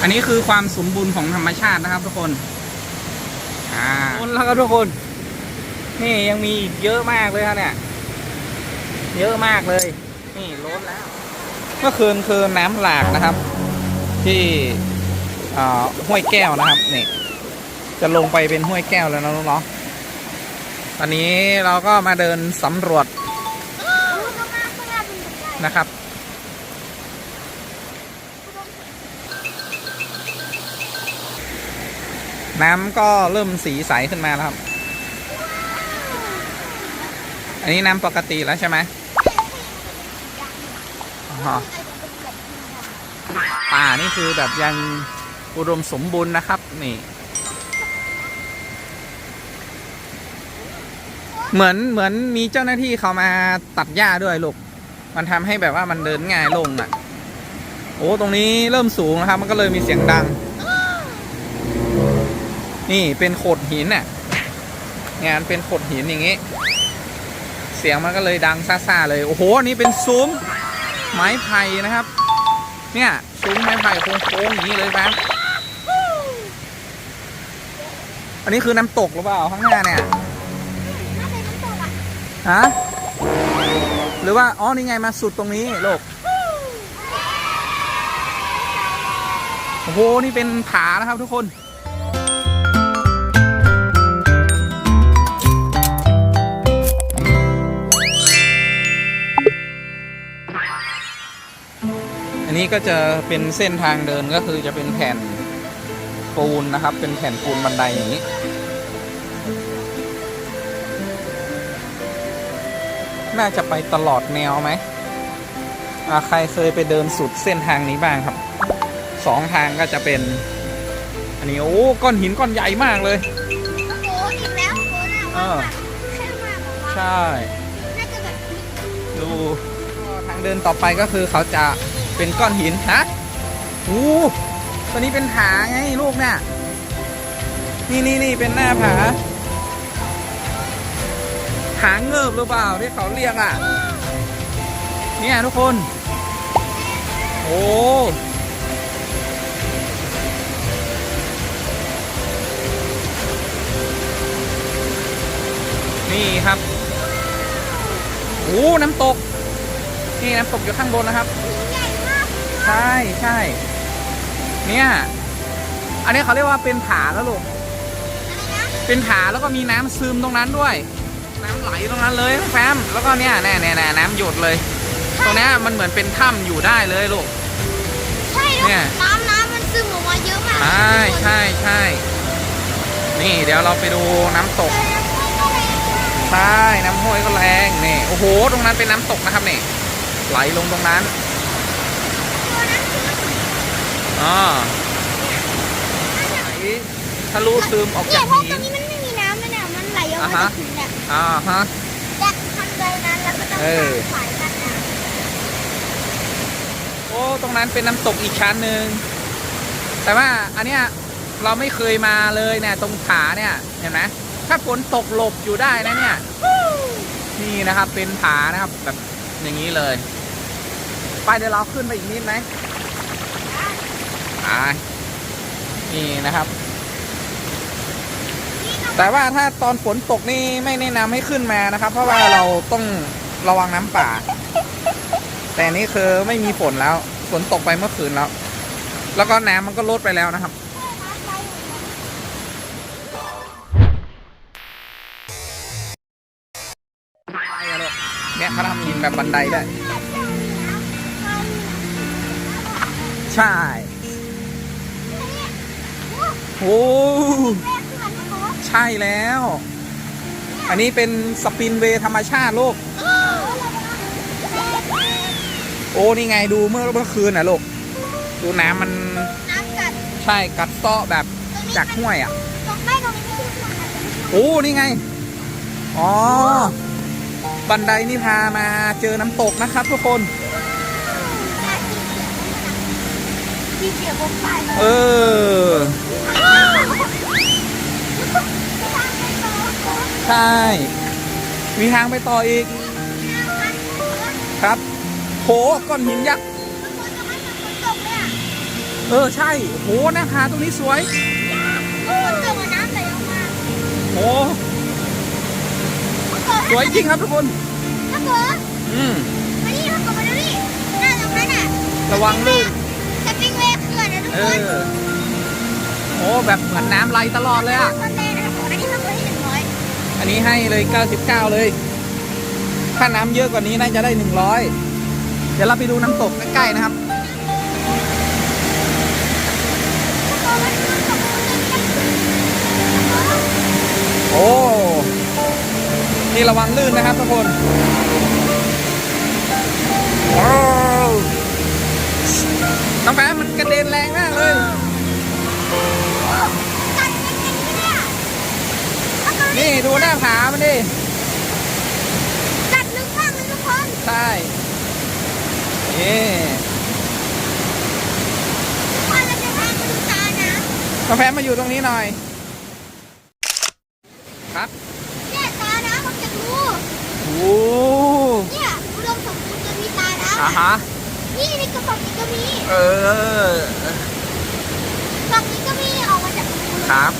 อันนี้คือความสมบูรณ์ของธรรมชาตินะครับ ทุกคนอ่าแล้วครับทุกคน นี่ยังมีอีกเยอะมากเลยครับเนี่ย เยอะมากเลย นี่ล้นแล้ว เมื่อคืนคือน้ำหลากนะครับ ที่ห้วยแก้วนะครับนี่จะลงไปเป็นห้วยแก้วแล้วนะลูกเนาะตอนนี้เราก็มาเดินสำรวจนะครับ น้ำก็เริ่มสีใสขึ้นมาแล้วครับ อันนี้น้ำปกติแล้วใช่ไหมป่านี่คือแบบยังอุดมสมบูรณ์นะครับ นี่ เหมือนเหมือนมีเจ้าหน้าที่เขามาตัดหญ้าด้วยลูก มันทำให้แบบว่ามันเดินง่ายลงอะ โอ้ ตรงนี้เริ่มสูงนะครับ มันก็เลยมีเสียงดัง นี่เป็นโขดหินน่ะงานเป็นโขดหินอย่างงี้ เสียงมันก็เลยดังซ่าๆเลย โอ้โหนี่เป็นซุ้มไม้ไผ่นะครับ เนี่ยซุ้มไม้ไผ่โค้งๆอย่างนี้เลยครับ อันนี้คือน้ำตกหรือเปล่าข้างหน้าเนี่ยฮะหรือว่าอ๋อนี่ไงมาสุดตรงนี้โลกโอ้โหนี่เป็นผานะครับทุกคน นนี้ก็จะเป็นเส้นทางเดินก็คือจะเป็นแผ่นปูนนะครับ เป็นแผ่นปูนบันไดอย่างนี้ น่าจะไปตลอดแนวไหมอ่าใครเคยไปเดินสุดเส้นทางนี้บ้างครับสองทางก็จะเป็น อันนี้โอ้ก้อนหินก้อนใหญ่มากเลยเออใช่ ดูทางเดินต่อไปก็คือเขาจะ เป็นก้อนหินฮะอู้ตัวนี้เป็นผาไงลูกเนี่ยนี่นี่นี่เป็นหน้าผาผาเงิบหรือเปล่าที่เขาเรียกอะ เนี่ยทุกคน โอ้นี่ครับโอ้น้ำตก นี่น้ำตกอยู่ข้างบนนะครับ ใช่ใช่เนี่ย อันนี้เขาเรียกว่าเป็นผาแล้วลูกเป็นผาแล้วก็มีน้ำซึมตรงนั้นด้วย น้ำไหลตรงนั้นเลยแฟมแล้วก็เนี่ยแน่แน่แน่น้ำหยดเลย ตรงเนี้ยมันเหมือนเป็นถ้ำอยู่ได้เลยลูกใช่เนี่แล้วยน้ำน้ำมันซึมออกมาเยอะมากใช่ใช่ใช่นี่เดี๋ยวเราไปดูน้ำตกใช่น้ำห้วยก็แรงนี่โอ้โห ตรงนั้นเป็นน้ำตกนะครับนี่ไหลลงตรงนั้น อ๋อไหลทะลุซึมออกเนี่จายกเพราะหิตรงนนี้มันไม่มีน้ำเลยเนี่ยมันไหลออกอ่ามาฮะจากหินเนี่ยอ่าฮะ จากทางเดินนั้นแล้วก็ต้องเออสายกันนะโอ้ตรงนั้นเป็นน้ำตกอีกชั้นหนึ่งแต่ว่าอันเนี้ยเราไม่เคยมาเลยเนี่ยตรงผาเนี่ยเห็นไหมถ้าฝนตกหลบอยู่ได้นะเนี่ยนี่นะครับเป็นผานะครับแบบอย่างนี้เลย ไปเดี๋ยวเราขึ้นไปอีกนิดไหมไป นี่นะครับ แต่ว่าถ้าตอนฝนตกนี่ไม่แนะนำให้ขึ้นมานะครับ เพราะว่าเราต้องระวังน้ำป่า แต่อันนี่คือไม่มีฝนแล้ว ฝนตกไปเมื่อคืนแล้ว แล้วก็น้ำมันก็ลดไปแล้วนะครับไปอะลูกเนี่ยเขาทำหินแบบบันไดได้ ใช่ โอ้ใช่แล้ว อันนี้เป็นสปินเวย์ธรรมชาติลูก โอ้ นี่ไงดูเมื่อเมื่อคืนน่ะลูก ดูน้ำมันน้ำกัดใช่กัดเซาะแบบจากห้วยอะตรงไม่ตรงนี้คือส่วนอาจจะไม่ถูกโอ้นี่ไง อ๋อ บันไดนี่พามาเจอน้ำตกนะครับทุกคน ที่เสียบนไปเออ ใช่ มีทางไปต่ออีก ครับ โหก้อนหินยักษ์มันควรจะไม่เหมือนฝนตกเลยอะเออ ใช่ โหหน้าผาตรงนี้สวยฝนตกอะน้ำไหลออกมาโอ้สวยจริงครับทุกคนถ้าเกิดอืมมานี่ถ้าเกิดมาดูนี่หน้าตรงนั้นอะระวังลื่นสปริงเวย์ เขื่อนนะทุกเอคนอโอ้แบบเหมือนน้ำไหลตลอดเลยอะคอนเทนนะครับผมอันนี้ทำตัวที่หนึ่งร้อยอันนี้ให้เลย 99 เลย ถ้าน้ำเยอะกว่านี้น่าจะได้ 100 เดี๋ยวเราไปดูน้ำตกใกล้ๆนะครับถ้าเกิดมันมันตกมันจะโอ้นี่ระวังลื่นนะครับทุกคนว้าว น้องแป๊บมันกระเด็นแรงมากเลยกัดกันจริงๆเนี่ยถ้าเกิดนี่ดูหน้าผามันดิกัดลึกมากเลยทุกคน ใช่นี่ว่าเราจะพามาดูตานะน้องแป๊บมาอยู่ตรงนี้หน่อย ครับเนี่ยตานะผมจะรู้โอ้เนี่ยอุดมสมบูรณ์จะมีตานะอ่าฮะ นี่ในกระป๋องนี้ก็มีเออ กล่องนี้ก็มีออกมาจากรูเลยครับ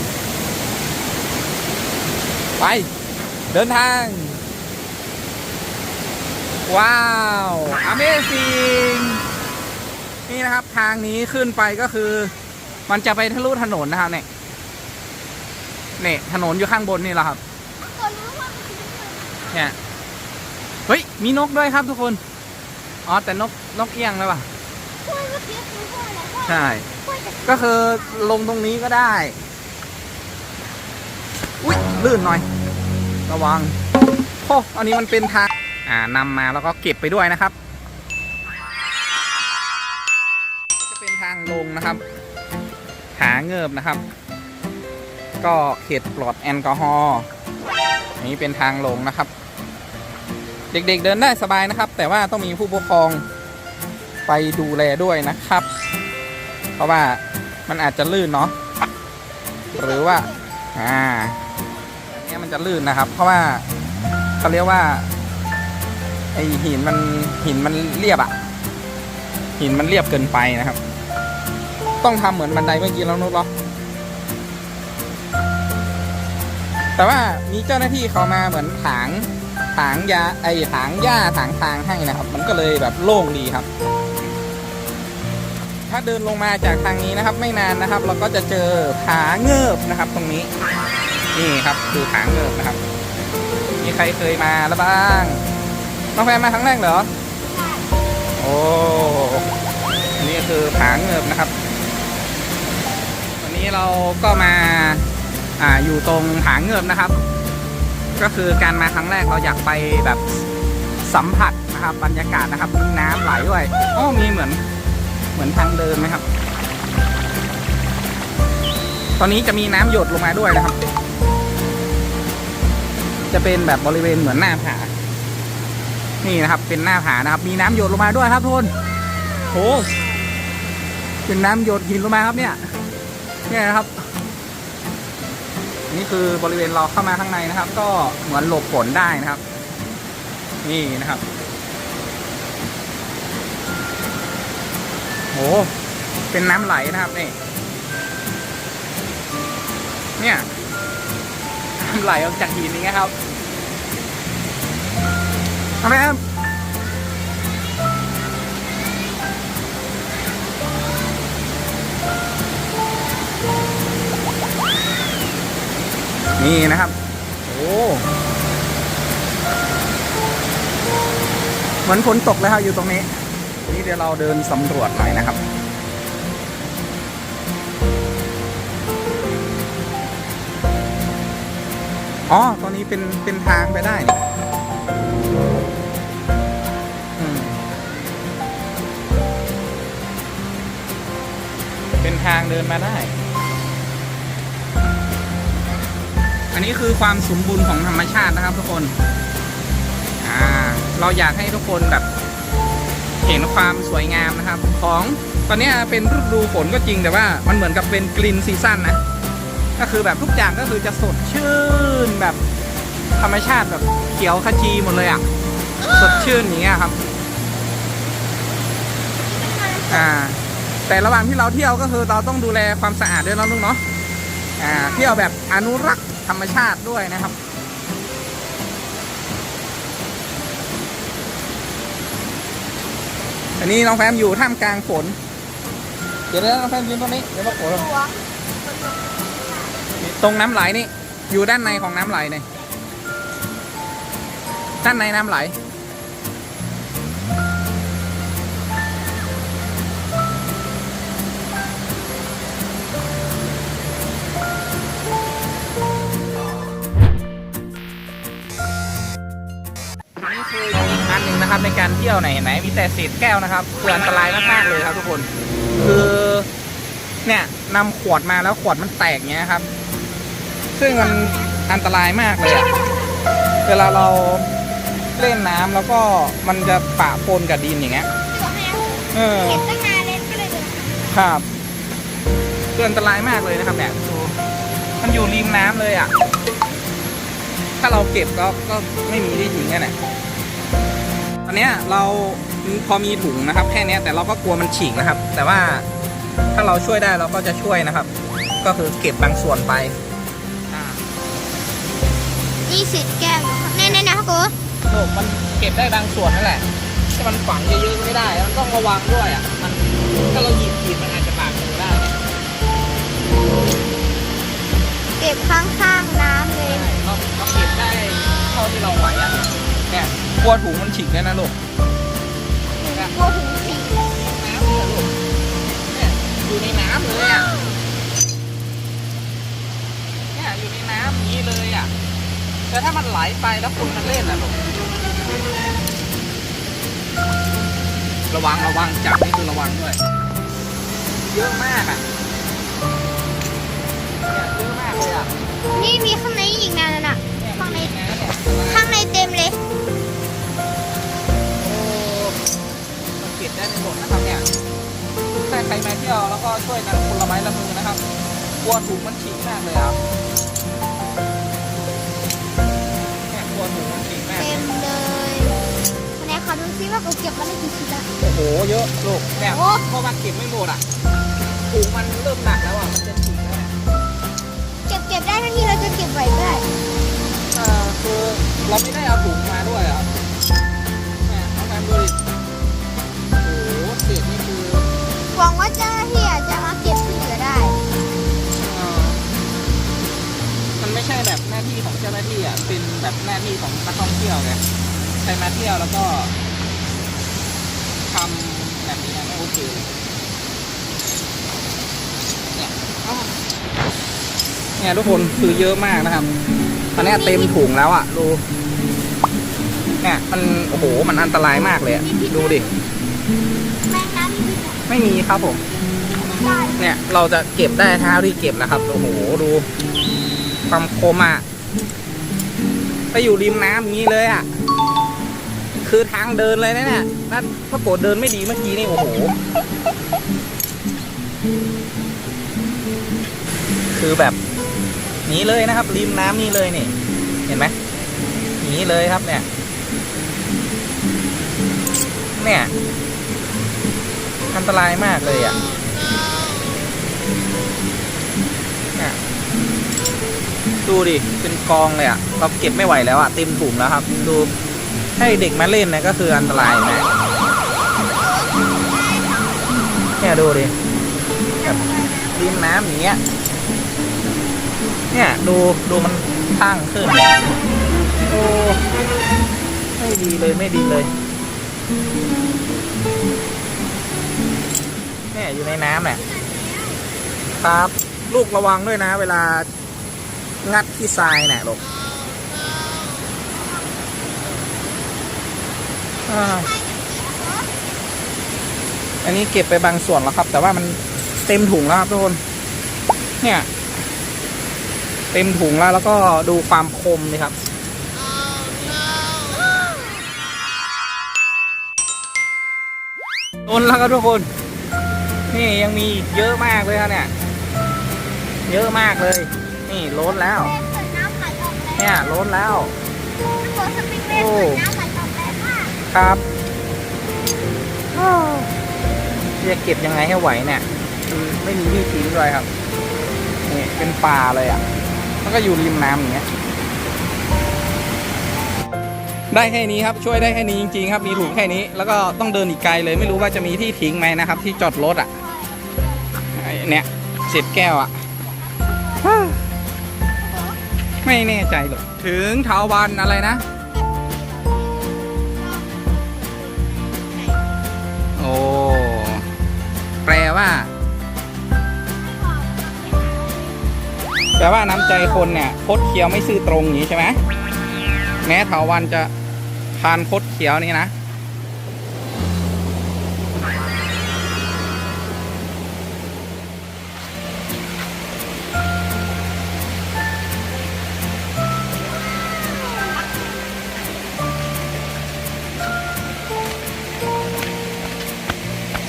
ไป เดินทาง ว้าว Amazing นี่นะครับทางนี้ขึ้นไปก็คือ มันจะไปทะลุถนนนะครับเนี่ยเนี่ยถนนอยู่ข้างบนนี่แหละครับตัวรู้ว่ามันคืออะไรเนี่ย เฮ้ย มีนกด้วยครับทุกคน อ๋อ แต่นก นกเอี้ยงเลยป่ะช่วยเมื่อกี้คือช่วยอะไรช่วยใช่ช่วยจะก็คือลงตรงนี้ก็ได้ อุ้ยลื่นหน่อย ระวังโอ้อันนี้มันเป็นทาง อ่านำมาแล้วก็เก็บไปด้วยนะครับ จะเป็นทางลงนะครับ หาเงิบนะครับ ก็เขตปลอดแอลกอฮอล์อันนี้เป็นทางลงนะครับ เด็กๆเดินได้สบายนะครับ แต่ว่าต้องมีผู้ปกครอง ไปดูแลด้วยนะครับ เพราะว่ามันอาจจะลื่นเนาะหรือว่าอ่าอันเนี้ยมันจะลื่นนะครับ เพราะว่าเขาเรียกว่าไอหินมันหินมันเรียบอะหินมันเรียบเกินไปนะครับ ต้องทำเหมือนบันไดเมื่อกี้แล้วนุ๊กเหรอแต่ว่ามีเจ้าหน้าที่เขามาเหมือนถางถางยาไอถางหญ้าถางทางให้นะครับ มันก็เลยแบบโล่งดีครับ ถ้าเดินลงมาจากทางนี้นะครับ ไม่นานนะครับ เราก็จะเจอผาเงิบนะครับ ตรงนี้ นี่ครับคือผาเงิบนะครับ มีใครเคยมาแล้วบ้างน้องแฟนมาครั้งแรกเหรอโอ้นนี้คือผาเงิบนะครับ วันนี้เราก็มาอ่าอยู่ตรงผาเงิบนะครับ ก็คือการมาครั้งแรกเราอยากไปแบบสัมผัสนะครับบรรยากาศนะครับมีน้ำไหลด้วยอ๋อมีเหมือน เหมือนทางเดินไหมครับ ตอนนี้จะมีน้ำหยดลงมาด้วยนะครับ จะเป็นแบบบริเวณเหมือนหน้าผา นี่นะครับ เป็นหน้าผานะครับ มีน้ำหยดลงมาด้วยครับทุกคนโหเป็นน้ำหยดหินลงมาครับเนี่ย เนี่ยนะครับ นี่คือบริเวณเราเข้ามาข้างในนะครับ ก็เหมือนหลบฝนได้นะครับ นี่นะครับ โหเป็นน้ำไหลนะครับนี่เนี่ยน้ำไหลออกจากหินนี่ครับทำไมครับนี่นะครับ โอ้เหมือนฝนตกเลยครับอยู่ตรงนี้ นี่เดี๋ยวเราเดินสำรวจหน่อยนะครับ อ๋อตอนนี้เป็นเป็นทางไปได้นี่เป็นทางเดินมาได้ อันนี้คือความสมบูรณ์ของธรรมชาตินะครับทุกคน อ่า เราอยากให้ทุกคนแบบ เห็นความสวยงามนะครับ ของตอนนี้เป็นฤดูฝนก็จริงแต่ว่ามันเหมือนกับเป็นกรีนซีซั่นนะก็คือแบบทุกอย่างก็คือจะสดชื่นแบบธรรมชาติแบบเขียวขจีหมดเลยอะสดชื่นอย่างเงี้ยครับ อ่า แต่ระหว่างที่เราเที่ยวก็คือเราต้องดูแลความสะอาดด้วยนะลูกเนาะอ่า เที่ยวแบบอนุรักษ์ธรรมชาติด้วยนะครับ อันนี้น้องแฟมอยู่ท่ามกลางฝน เดี๋ยวนะน้องแฟมยืนตรงนี้ เดี๋ยวมาโผล่ตรงน้ำไหลนี่ อยู่ด้านในของน้ำไหลนี่ ด้านในน้ำไหล การเที่ยวไหนเห็นไหมมีแต่เศษแก้วนะครับคืออันตรายมากๆเลยครับทุกคน คือเนี่ยนำขวดมาแล้วขวดมันแตกเงี้ยครับ ซึ่งมันอันตรายมากเลยอะเวลาเราเล่นน้ำแล้วก็มันจะปะปนกับดินอย่างเงี้ยเออเก็บตั้งนาเลยก็เลยเดินหาครับคืออันตรายมากเลยนะครับเนี่ยมันอยู่ริมน้ำเลยอะ ถ้าเราเก็บก็ก็ไม่มีที่ทิ้งกันแหละ ตอนเนี้ยเราพอมีถุงนะครับ แค่เนี้ยแต่เราก็กลัวมันฉีกนะครับ แต่ว่าถ้าเราช่วยได้เราก็จะช่วยนะครับ ก็คือเก็บบางส่วนไปอ่านี่สิแก้วแน่ๆนะกูโลกมันเก็บได้บางส่วนนั่นแหละที่มันฝังเยอะๆไม่ได้ มันต้องระวังด้วยอะ มันถ้าเราหยิบหยิบมันอาจจะบาดมือได้เนี่ยเก็บข้างๆน้ำ กลัวถุงมันฉีกได้นะลูกกลัวหูสีน้ำเนี่ยลูกเนี่ยอยู่ในน้ำเลยอะเนี่ยอยู่ในน้ำอย่างนี้เลยอะแต่ถ้ามันไหลไปแล้วคุณมันเล่นนะลูกระวังระวังจับนี่คือระวังด้วย เยอะมากอะเนี่ยเยอะมากเลยอะนี่มีข้างในอีกนานแล้วน่ะเนี่ยข้างในน้ำเนี่ยข้างในเต็มเลย ที่ยวแล้วก็ช่วยกันคนละไม้ละมือนะครับกลัวถุงมันฉีกมากเลยครับเนี่ยกลัวถุงมันฉีกมากเต็มเลยไหนขอดูซิว่ากูเก็บมาได้กี่ชิ้นละโอ้โหเยอะลูกเนี่ยโอ้เพราะว่าเก็บไม่หมดอะถุงมันเริ่มหนักแล้วอะมันจะฉีกแล้วเนี่ยเก็บเก็บได้ทั้งที่เราจะเก็บไว้ก็ได้เออคือเราไม่ได้เอาถุงมาด้วยอะเนี่ยเอาแฟมดูดิโอ้โหเศษนี่คือหวังว่าเจ้า น้าที่อะเป็นแบบหน้าที่ของนักท่องเที่ยวไงใครมาเที่ยวแล้วก็ทำแบบนี้นะไม่โอเคเนี่ยเนี่ยทุกคนคือเยอะมากนะครับตอนนี้เต็มถุงแล้วอะดูเนี่ยมันโอ้โหมันอันตรายมากเลยอะดูดิไม่มีครับผม เนี่ยเราจะเก็บได้เท่าที่เก็บนะครับ โอ้โห ดู ความโคมอะ ไปอยู่ริมน้ำอย่างนี้เลยอะ คือทางเดินเลยนะเนี่ยนั่นถ้าโกดเดินไม่ดีเมื่อกี้นี่โอ้โห คือแบบหนี้เลยนะครับ ริมน้ำนี่เลยนี่ เห็นไหมหนีเลยครับเนี่ย เนี่ย อันตรายมากเลยอะ ดูดิ เป็นกองเลยอะ่ะเราเก็บไม่ไหวแล้วอะ่ะเต็มถุงแล้วครับ ดูให้เด็กมาเล่นนะก็คืออันตรายนะเนี่ยดูดิแบบริมน้ำอย่างเงี้ย เนี่ยดูดูมันพังขึ้นโอ้ไม่ดีเลยไม่ดีเลยเนี่ยอยู่ในน้ำเนี่ยครับ ลูกระวังด้วยนะ เวลา งัดที่ทรายเนี่ยลูกอันนี้เก็บไปบางส่วนแล้วครับ แต่ว่ามันเต็มถุงแล้วครับทุกคน เนี่ย เต็มถุงแล้วแล้วก็ดูความคมนี่ครับโดนแล้วครับทุกคน นี่ยังมีเยอะมากเลยครับเนี่ย เยอะมากเลย นี่ล้นแล้ว เนี่ยล้นแล้วตัวสปริงเกอร์เกิดน้ำไหลออกแรงมากครับจะเก็บยังไงให้ไหวเนี่ยไม่มีที่ทิ้งด้วยครับ นี่เป็นป่าเลยอะ แล้วก็อยู่ริมน้ำอย่างเงี้ย ได้แค่นี้ครับ ช่วยได้แค่นี้จริงๆ ครับ มีถุงแค่นี้ แล้วก็ต้องเดินอีกไกลเลย ไม่รู้ว่าจะมีที่ทิ้งไหมนะครับ ที่จอดรถอะ เนี่ยเศษแก้วอะ ไม่แน่ใจหรอกถึงเถาวันอะไรนะ โอ้แปลว่า แปลว่าน้ำใจคนเนี่ยคดเคี้ยวไม่ซื่อตรงอย่างนี้ใช่ไหมแม้เถาวันจะทานคดเคี้ยวนี่นะ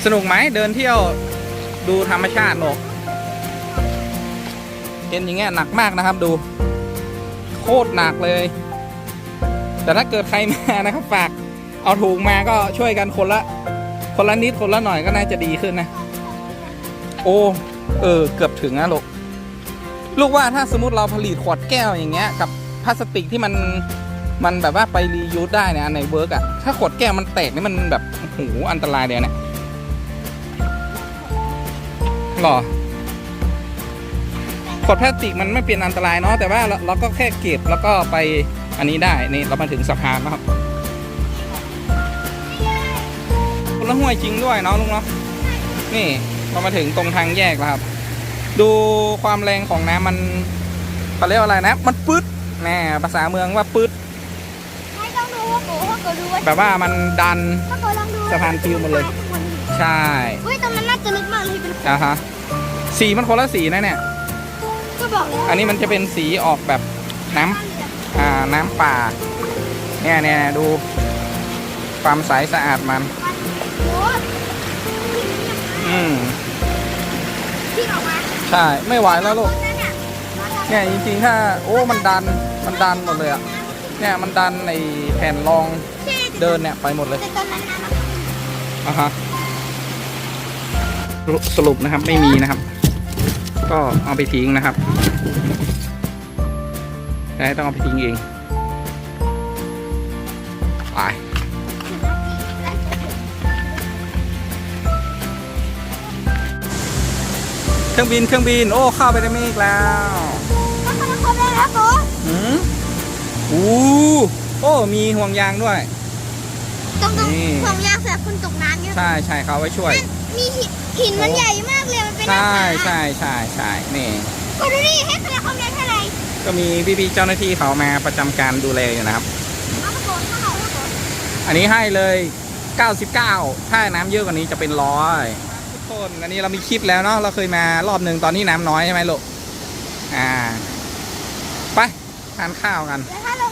สนุกไหมเดินเที่ยวดูธรรมชาติหนกเห็นอย่างเงี้ยหนักมากนะครับดู โคตรหนักเลย แต่ถ้าเกิดใครมานะครับ ฝากเอาถุงมาก็ช่วยกันคนละ คนละนิดคนละหน่อยก็น่าจะดีขึ้นนะ โอ้เออ เกือบถึงนะลูกลูกว่าถ้าสมมติเราผลิตขวดแก้วอย่างเงี้ย กับพลาสติกที่มันมันแบบว่าไปรียูสได้เนี่ยอันไหนเวิร์กอะถ้าขวดแก้วมันแตกนี่มันแบบโอ้โหอันตรายเลยเนี่ย หรอขวดพลาสติกมันไม่เป็นอันตรายเนาะแต่ว่าเราเราก็แค่เก็บแล้วก็ไปอันนี้ได้นี่เรามาถึงสะพานแล้วครับคนละห้วยจริงด้วยเนาะลุงเนาะนี่เรามาถึงตรงทางแยกแล้วครับ ดูความแรงของน้ำมันเขาเรียกว่าอะไรนะ มันปื๊ดแน่ภาษาเมืองว่าปื๊ดให้ต้องดูว่าโกว่าโกดูว่าแบบว่ามันดันถ้าโกลองดูสะพานปลิวหมดเลย ใช่อุ้ยตรงนั้นน่าจะลึกมากเลยเป็นอะฮะสีมันคนละสีนะเนี่ย ก็บอกแล้วอันนี้มันจะเป็นสีออกแบบน้ำอ่าน้ำป่า เนี่ยเนี่ยดูความใสสะอาดมัน โอ้ยอืม ที่ออกมาใช่ ไม่ไหวแล้วลูก นั่นน่ะเนี่ยจริงๆ ถ้า โอ้ มันดัน มันดันหมดเลยอะเนี่ยมันดันในแผ่นรองเดินเนี่ยไปหมดเลย แต่ตอนนั้นนะอะฮะ สรุปสรุปนะครับไม่มีนะครับ ก็เอาไปทิ้งนะครับแต่ต้องเอาไปทิ้งเองไปเครื่องบินเครื่องบิน โอ้เข้าไปได้ไม่อีกแล้วก็เขาครบแล้วนะโกหืมอู้โอ้มีห่วงยางด้วยตรงตรงนี่ห่วงยางสำหรับคนตกน้ำเนี่ยใช่ใช่เขาเอาไว้ช่วย มีหินหินมันใหญ่มากเลย มันเป็นหน้าใช่ผาใช่ใช่ใช่นี่ก็ดูนี่ให้คะแนนความเร็วเท่าไหร่ก็มีพี่ๆเจ้าหน้าที่เขามาประจำการดูแลอยู่นะครับ เอาโกเท่าไหร่เอาโกอันนี้ให้เลย 99 ถ้าน้ำเยอะกว่านี้จะเป็นร้อยทุกคนอันนี้เรามีคลิปแล้วเนาะ เราเคยมารอบหนึ่งตอนนี้น้ำน้อยใช่ไหมลูก อ่า ไปทานข้าวกัน แล้วถ้าเรา